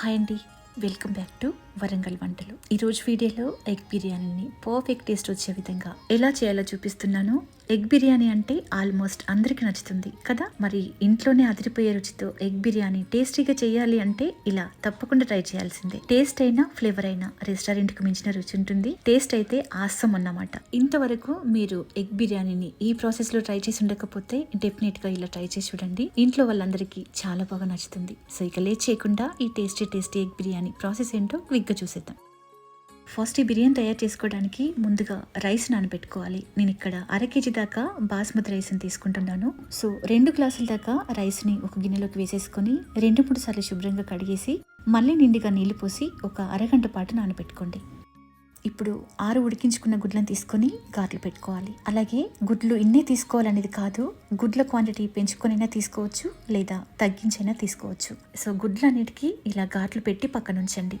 Hi అండి. Welcome back to Warangal వంటలు. ఈరోజు వీడియోలో ఎగ్ బిర్యానీని పర్ఫెక్ట్ టేస్ట్ వచ్చే విధంగా ఎలా చేయాలో చూపిస్తున్నాను. ఎగ్ బిర్యానీ అంటే ఆల్మోస్ట్ అందరికీ నచ్చుతుంది కదా? మరి ఇంట్లోనే అదిరిపోయే రుచితో ఎగ్ బిర్యానీ టేస్టీగా చేయాలి అంటే ఇలా తప్పకుండా ట్రై చేయాల్సిందే. టేస్ట్ అయినా ఫ్లేవర్ అయినా రెస్టారెంట్కు మించిన రుచి ఉంటుంది. టేస్ట్ అయితే ఆసం అన్నమాట. ఇంతవరకు మీరు ఎగ్ బిర్యానీని ఈ ప్రాసెస్లో ట్రై చేసి ఉండకపోతే డెఫినెట్గా ఇలా ట్రై చేసి చూడండి. ఇంట్లో వాళ్ళందరికీ చాలా బాగా నచ్చుతుంది. సో ఇక లేట్ చేయకుండా ఈ tasty tasty egg biryani process ఏంటో క్విక్ గా చూసేద్దాం. ఫస్ట్ ఈ బిర్యానీ తయారు చేసుకోవడానికి ముందుగా రైస్ నానబెట్టుకోవాలి. నేను ఇక్కడ అర కేజీ దాకా బాస్మతి రైస్ని తీసుకుంటున్నాను. సో రెండు గ్లాసుల దాకా రైస్ని ఒక గిన్నెలోకి వేసేసుకొని రెండు మూడు సార్లు శుభ్రంగా కడిగేసి మళ్ళీ నిండుగా నీళ్ళు పోసి ఒక అరగంట పాటు నానబెట్టుకోండి. ఇప్పుడు ఆరు ఉడికించుకున్న గుడ్లను తీసుకొని గాట్లు పెట్టుకోవాలి. అలాగే గుడ్లు ఇన్నే తీసుకోవాలనేది కాదు గుడ్ల క్వాంటిటీ పెంచుకొనైనా తీసుకోవచ్చు లేదా తగ్గించైనా తీసుకోవచ్చు. సో గుడ్లన్నిటికీ ఇలా గాట్లు పెట్టి పక్కన ఉంచండి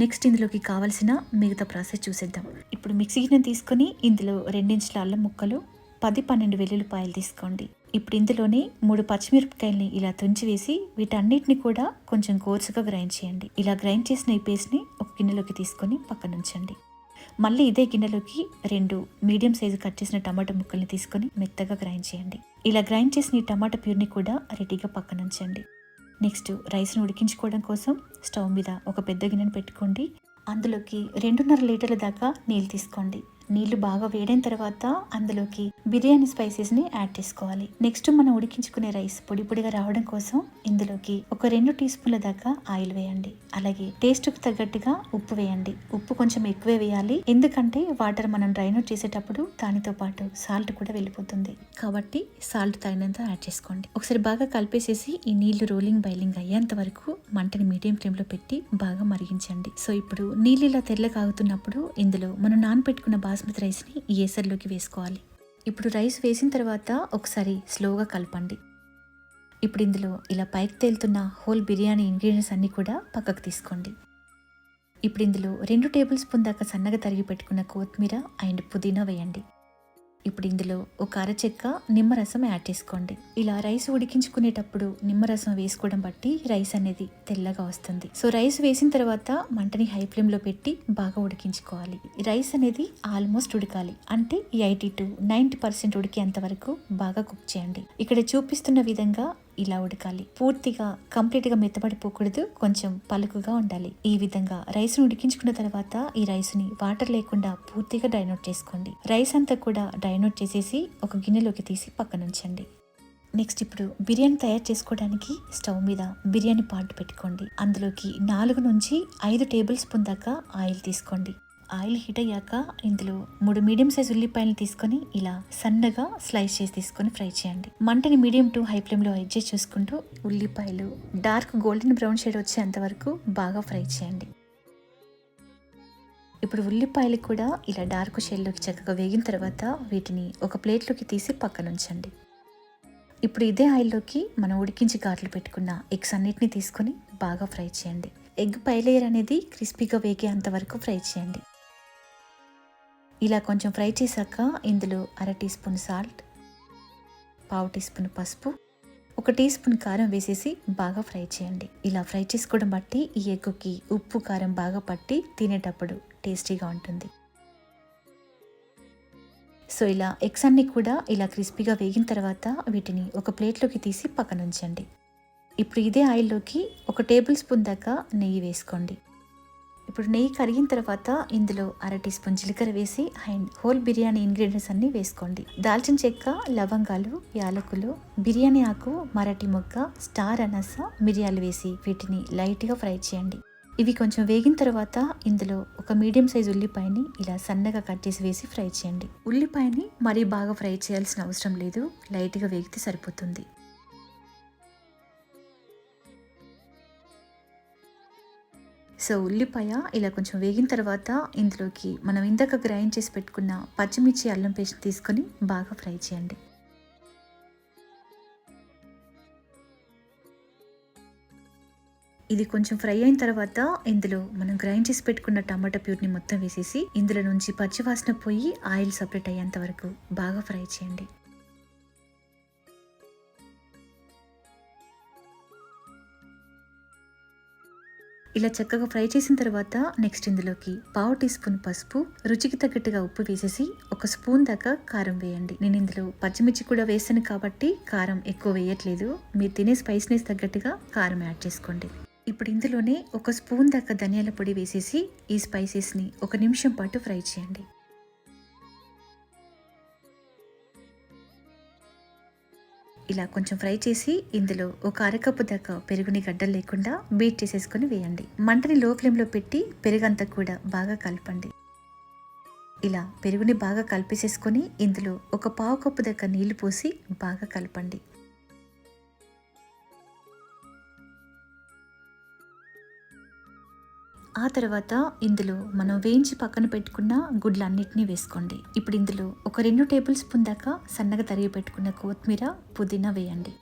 నెక్స్ట్ ఇందులోకి కావలసిన మిగతా ప్రాసెస్ చూసేద్దాం. ఇప్పుడు మిక్సీ గిన్నె తీసుకొని ఇందులో రెండించుల అల్లం ముక్కలు పది పన్నెండు వెల్లుల్లిపాయలు తీసుకోండి. ఇప్పుడు ఇందులోనే మూడు పచ్చిమిరపకాయల్ని ఇలా తుంచి వేసి వీటన్నిటిని కూడా కొంచెం కోర్సుగా గ్రైండ్ చేయండి. ఇలా గ్రైండ్ చేసిన ఈ పేస్ట్ని ఒక గిన్నెలోకి తీసుకొని పక్కన ఉంచండి. మళ్ళీ ఇదే గిన్నెలోకి రెండు మీడియం సైజు కట్ చేసిన టమాటా ముక్కల్ని తీసుకొని మెత్తగా గ్రైండ్ చేయండి. ఇలా గ్రైండ్ చేసిన ఈ టమాటా ప్యూర్ని కూడా రెడీగా పక్కన ఉంచండి. నెక్స్ట్ రైస్ను ఉడికించుకోవడం కోసం స్టవ్ మీద ఒక పెద్ద గిన్నెను పెట్టుకోండి. అందులోకి రెండున్నర లీటర్ల దాకా నీళ్ళు తీసుకోండి. నీళ్ళు బాగా వేడైన తర్వాత అందులోకి బిర్యానీ స్పైసెస్ని యాడ్ చేసుకోవాలి. నెక్స్ట్ మనం ఉడికించుకునే రైస్ పొడి పొడిగా రావడం కోసం ఇందులోకి ఒక రెండు టీ స్పూన్ల దాకా ఆయిల్ వేయండి. అలాగే టేస్ట్కు తగ్గట్టుగా ఉప్పు వేయండి. ఉప్పు కొంచెం ఎక్కువే వేయాలి. ఎందుకంటే వాటర్ మనం డ్రైన్ అవుట్ చేసేటప్పుడు దానితో పాటు సాల్ట్ కూడా వెళ్ళిపోతుంది. కాబట్టి సాల్ట్ తగినంత యాడ్ చేసుకోండి. ఒకసారి బాగా కలిపేసేసి ఈ నీళ్ళు రోలింగ్ బైలింగ్ అయ్యేంత వరకు మంటని మీడియం ఫ్లేమ్లో పెట్టి బాగా మరిగించండి. సో ఇప్పుడు నీళ్ళు ఇలా తెల్ల కాగుతున్నప్పుడు ఇందులో మనం నానబెట్టుకున్న బాస్మతి రైస్ని ఈ ఏసర్లోకి వేసుకోవాలి. ఇప్పుడు రైస్ వేసిన తర్వాత ఒకసారి స్లోగా కలపండి. ఇప్పుడు ఇందులో ఇలా పైకి తేలుతున్న హోల్ బిర్యానీ ఇంగ్రీడియంట్స్ అన్నీ కూడా పక్కకు తీసుకోండి. ఇప్పుడు ఇందులో రెండు టేబుల్ స్పూన్ దాకా సన్నగా తరిగి పెట్టుకున్న కొత్తిమీర అండ్ పుదీనా వేయండి. ఇప్పుడు ఇందులో ఒక అరచెక్క నిమ్మరసం యాడ్ చేసుకోండి. ఇలా రైస్ ఉడికించుకునేటప్పుడు నిమ్మరసం వేసుకోవడం బట్టి రైస్ అనేది తెల్లగా వస్తుంది. సో రైస్ వేసిన తర్వాత మంటని హై ఫ్లేమ్లో పెట్టి బాగా ఉడికించుకోవాలి. రైస్ అనేది ఆల్మోస్ట్ ఉడకాలి. అంటే ఎయిటీ టు నైంటీ పర్సెంట్ ఉడికేంత వరకు బాగా కుక్ చేయండి. ఇక్కడ చూపిస్తున్న విధంగా ఇలా ఉడకాలి. పూర్తిగా కంప్లీట్గా మెత్తబడిపోకూడదు. కొంచెం పలుకుగా ఉండాలి. ఈ విధంగా రైస్ను ఉడికించుకున్న తర్వాత ఈ రైస్ని వాటర్ లేకుండా పూర్తిగా డైనోట్ చేసుకోండి. రైస్ అంతా కూడా డైనోట్ చేసేసి ఒక గిన్నెలోకి తీసి పక్కన ఉంచండి నెక్స్ట్ ఇప్పుడు బిర్యానీ తయారు చేసుకోవడానికి స్టవ్ మీద బిర్యానీ పాట్ పెట్టుకోండి. అందులోకి నాలుగు నుంచి ఐదు టేబుల్ స్పూన్ దాకా ఆయిల్ తీసుకోండి. ఆయిల్ హీట్ అయ్యాక ఇందులో మూడు మీడియం సైజ్ ఉల్లిపాయలు తీసుకొని ఇలా సన్నగా స్లైస్ చేసి తీసుకొని ఫ్రై చేయండి. మంటని మీడియం టు హై ఫ్లేమ్లో అడ్జస్ట్ చేసుకుంటూ ఉల్లిపాయలు డార్క్ గోల్డెన్ బ్రౌన్ షేడ్ వచ్చేంత వరకు బాగా ఫ్రై చేయండి. ఇప్పుడు ఉల్లిపాయలు కూడా ఇలా డార్క్ షేడ్లోకి చక్కగా వేగిన తర్వాత వీటిని ఒక ప్లేట్లోకి తీసి పక్కన ఉంచండి. ఇప్పుడు ఇదే ఆయిల్లోకి మనం ఉడికించి గాట్లు పెట్టుకున్న ఎగ్స్ అన్నిటిని తీసుకొని బాగా ఫ్రై చేయండి. ఎగ్ పై లేయర్ అనేది క్రిస్పీగా వేగేంత వరకు ఫ్రై చేయండి. ఇలా కొంచెం ఫ్రై చేశాక ఇందులో అర టీ స్పూన్ సాల్ట్ పావు టీ స్పూన్ పసుపు ఒక టీ స్పూన్ కారం వేసేసి బాగా ఫ్రై చేయండి. ఇలా ఫ్రై చేసుకోవడం బట్టి ఈ ఎగ్గుకి ఉప్పు కారం బాగా పట్టి తినేటప్పుడు టేస్టీగా ఉంటుంది. సో ఇలా ఎగ్స్ అన్ని కూడా ఇలా క్రిస్పీగా వేగిన తర్వాత వీటిని ఒక ప్లేట్లోకి తీసి పక్కన ఉంచండి ఇప్పుడు ఇదే ఆయిల్లోకి ఒక టేబుల్ స్పూన్ దాకా నెయ్యి వేసుకోండి. ఇప్పుడు నెయ్యి కరిగిన తర్వాత ఇందులో అర టీ స్పూన్ జీలకర్ర వేసి అండ్ హోల్ బిర్యానీ ఇంగ్రీడియంట్స్ అన్ని వేసుకోండి. దాల్చిన చెక్క లవంగాలు యాలకులు బిర్యానీ ఆకు మరాఠీ మొగ్గ స్టార్ అనస మిరియాలు వేసి వీటిని లైట్గా ఫ్రై చేయండి. ఇవి కొంచెం వేగిన తర్వాత ఇందులో ఒక మీడియం సైజ్ ఉల్లిపాయని ఇలా సన్నగా కట్ చేసి వేసి ఫ్రై చేయండి. ఉల్లిపాయని మరీ బాగా ఫ్రై చేయాల్సిన అవసరం లేదు లైట్గా వేగితే సరిపోతుంది. సో ఉల్లిపాయ ఇలా కొంచెం వేగిన తర్వాత ఇందులోకి మనం ఇందాక గ్రైండ్ చేసి పెట్టుకున్న పచ్చిమిర్చి అల్లం పేస్ట్ తీసుకొని బాగా ఫ్రై చేయండి. ఇది కొంచెం ఫ్రై అయిన తర్వాత ఇందులో మనం గ్రైండ్ చేసి పెట్టుకున్న టమాటా ప్యూర్ని మొత్తం వేసేసి ఇందులో నుంచి పచ్చివాసన పోయి ఆయిల్ సపరేట్ అయ్యేంత వరకు బాగా ఫ్రై చేయండి. ఇలా చక్కగా ఫ్రై చేసిన తర్వాత నెక్స్ట్ ఇందులోకి పావు టీ స్పూన్ పసుపు రుచికి తగ్గట్టుగా ఉప్పు వేసేసి ఒక స్పూన్ దాకా కారం వేయండి. నేను ఇందులో పచ్చిమిర్చి కూడా వేసాను కాబట్టి కారం ఎక్కువ వేయట్లేదు. మీరు తినే స్పైస్నెస్ తగ్గట్టుగా కారం యాడ్ చేసుకోండి. ఇప్పుడు ఇందులోనే ఒక స్పూన్ దాకా ధనియాల పొడి వేసేసి ఈ స్పైసెస్ని ఒక నిమిషం పాటు ఫ్రై చేయండి. ఇలా కొంచెం ఫ్రై చేసి ఇందులో ఒక అరకప్పు దాకా పెరుగుని గడ్డలు లేకుండా బీట్ చేసేసుకొని వేయండి. మంటని లో ఫ్లేమ్లో పెట్టి పెరుగంతా కూడా బాగా కలపండి. ఇలా పెరుగుని బాగా కలిపేసేసుకొని ఇందులో ఒక పావు కప్పు దాకా నీళ్ళు పోసి బాగా కలపండి. ఆ తర్వాత ఇందులో మనం వేయించి పక్కన పెట్టుకున్న గుడ్లన్నిటినీ వేసుకోండి. ఇప్పుడు ఇందులో ఒక రెండు టేబుల్ స్పూన్ దాకా సన్నగా తరిగి పెట్టుకున్న కొత్తిమీర పుదీనా వేయండి.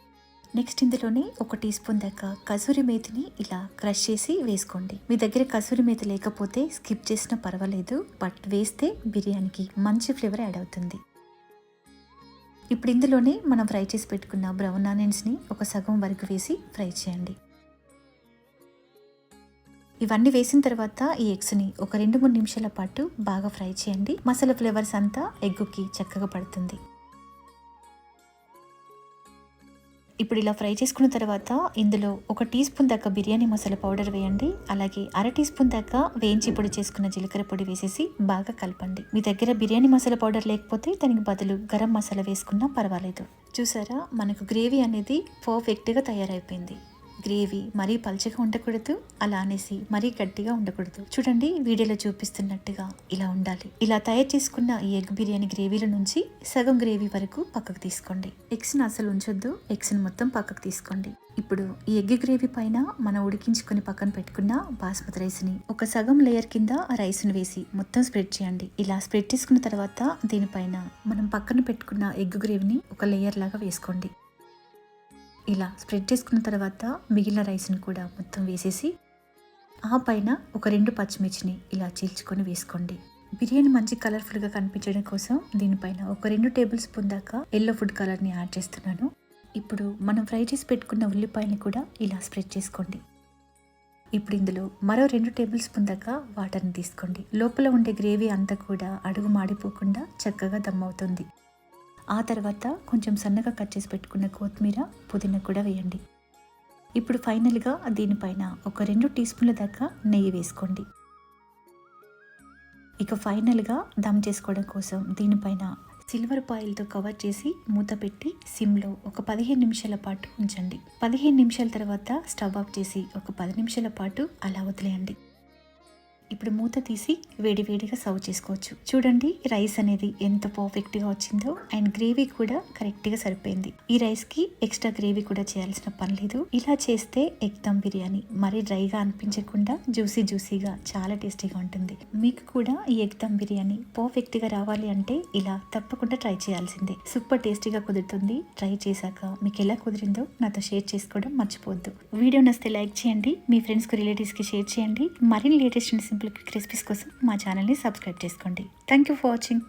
నెక్స్ట్ ఇందులోనే ఒక టీ స్పూన్ దాకా కసూరి మేతిని ఇలా క్రష్ చేసి వేసుకోండి. మీ దగ్గర కసూరి మేతి లేకపోతే స్కిప్ చేసినా పర్వాలేదు బట్ వేస్తే బిర్యానీకి మంచి ఫ్లేవర్ యాడ్ అవుతుంది. ఇప్పుడు ఇందులోనే మనం ఫ్రై చేసి పెట్టుకున్న బ్రౌన్ ఆనియన్స్ని ఒక సగం వరకు వేసి ఫ్రై చేయండి. ఇవన్నీ వేసిన తర్వాత ఈ ఎగ్స్ని ఒక రెండు మూడు నిమిషాల పాటు బాగా ఫ్రై చేయండి. మసాలా ఫ్లేవర్స్ అంతా ఎగ్గుకి చక్కగా పడుతుంది. ఇప్పుడు ఇలా ఫ్రై చేసుకున్న తర్వాత ఇందులో ఒక టీ స్పూన్ దాకా బిర్యానీ మసాలా పౌడర్ వేయండి. అలాగే అర టీ స్పూన్ దాకా వేయించి పొడి చేసుకున్న జీలకర్ర పొడి వేసేసి బాగా కలపండి. మీ దగ్గర బిర్యానీ మసాలా పౌడర్ లేకపోతే దానికి బదులు గరం మసాలా వేసుకున్నా పర్వాలేదు. చూసారా? మనకు గ్రేవీ అనేది పర్ఫెక్ట్గా తయారైపోయింది. గ్రేవీ మరీ పల్చగా ఉండకూడదు అలా అనేసి మరీ గట్టిగా ఉండకూడదు. చూడండి వీడియోలో చూపిస్తున్నట్టుగా ఇలా ఉండాలి. ఇలా తయారు చేసుకున్న ఈ ఎగ్ బిర్యానీ గ్రేవీల నుంచి సగం గ్రేవీ వరకు పక్కకు తీసుకోండి. ఎగ్స్ని అసలు ఉంచొద్దు ఎగ్స్ని మొత్తం పక్కకు తీసుకోండి. ఇప్పుడు ఈ ఎగ్ గ్రేవీ పైన మనం ఉడికించుకొని పక్కన పెట్టుకున్న బాస్మతి రైస్ని ఒక సగం లేయర్ కింద రైస్ని వేసి మొత్తం స్ప్రెడ్ చేయండి. ఇలా స్ప్రెడ్ చేసుకున్న తర్వాత దీనిపైన మనం పక్కన పెట్టుకున్న ఎగ్ గ్రేవీని ఒక లేయర్ లాగా వేసుకోండి. ఇలా స్ప్రెడ్ చేసుకున్న తర్వాత మిగిలిన రైస్ని కూడా మొత్తం వేసేసి ఆ పైన ఒక రెండు పచ్చిమిర్చిని ఇలా చీల్చుకొని వేసుకోండి. బిర్యానీ మంచి కలర్ఫుల్గా కనిపించడం కోసం దీనిపైన ఒక రెండు టేబుల్ స్పూన్ దాకా ఎల్లో ఫుడ్ కలర్ని యాడ్ చేస్తున్నాను. ఇప్పుడు మనం ఫ్రై చేసి పెట్టుకున్న ఉల్లిపాయని కూడా ఇలా స్ప్రెడ్ చేసుకోండి. ఇప్పుడు ఇందులో మరో రెండు టేబుల్ స్పూన్ దాకా వాటర్ని తీసుకోండి. లోపల ఉండే గ్రేవీ అంతా కూడా అడుగు మాడిపోకుండా చక్కగా దమ్ అవుతుంది. ఆ తర్వాత కొంచెం సన్నగా కట్ చేసి పెట్టుకున్న కొత్తిమీర పుదీనా కూడా వేయండి. ఇప్పుడు ఫైనల్గా దీనిపైన ఒక రెండు టీ స్పూన్ల దాకా నెయ్యి వేసుకోండి. ఇక ఫైనల్గా దమ్ చేసుకోవడం కోసం దీనిపైన సిల్వర్ పాయిల్తో కవర్ చేసి మూత పెట్టి సిమ్లో ఒక పదిహేను నిమిషాల పాటు ఉంచండి. పదిహేను నిమిషాల తర్వాత స్టవ్ ఆఫ్ చేసి ఒక పది నిమిషాల పాటు అలా వదిలేయండి. ఇప్పుడు మూత తీసి వేడివేడిగా సర్వ్ చేసుకోవచ్చు. చూడండి రైస్ అనేది ఎంత పర్ఫెక్ట్గా వచ్చిందో అండ్ గ్రేవీ కూడా కరెక్ట్గా సరిపోయింది. ఈ రైస్కి ఎక్స్ట్రా గ్రేవీ కూడా చేయాల్సిన పని లేదు. ఇలా చేస్తే ఎగ్ దమ్ బిర్యానీ మరీ డ్రైగా అనిపించకుండా జ్యూసీ జ్యూసీగా చాలా టేస్టీగా ఉంటుంది. మీకు కూడా ఈ ఎగ్ దమ్ బిర్యానీ పర్ఫెక్ట్గా రావాలి అంటే ఇలా తప్పకుండా ట్రై చేయాల్సిందే. సూపర్ టేస్టీగా కుదురుతుంది. ట్రై చేశాక మీకు ఎలా కుదిరిందో నాతో షేర్ చేసుకోవడం మర్చిపోవద్దు. వీడియో నచ్చితే లైక్ చేయండి. మీ ఫ్రెండ్స్కి రిలేటివ్స్కి షేర్ చేయండి. మరిన్ని లేటెస్ట్ సింపుల్ క్రిస్పీస్ కోసం మా ఛానల్ని సబ్స్క్రైబ్ చేసుకోండి. Thank you for watching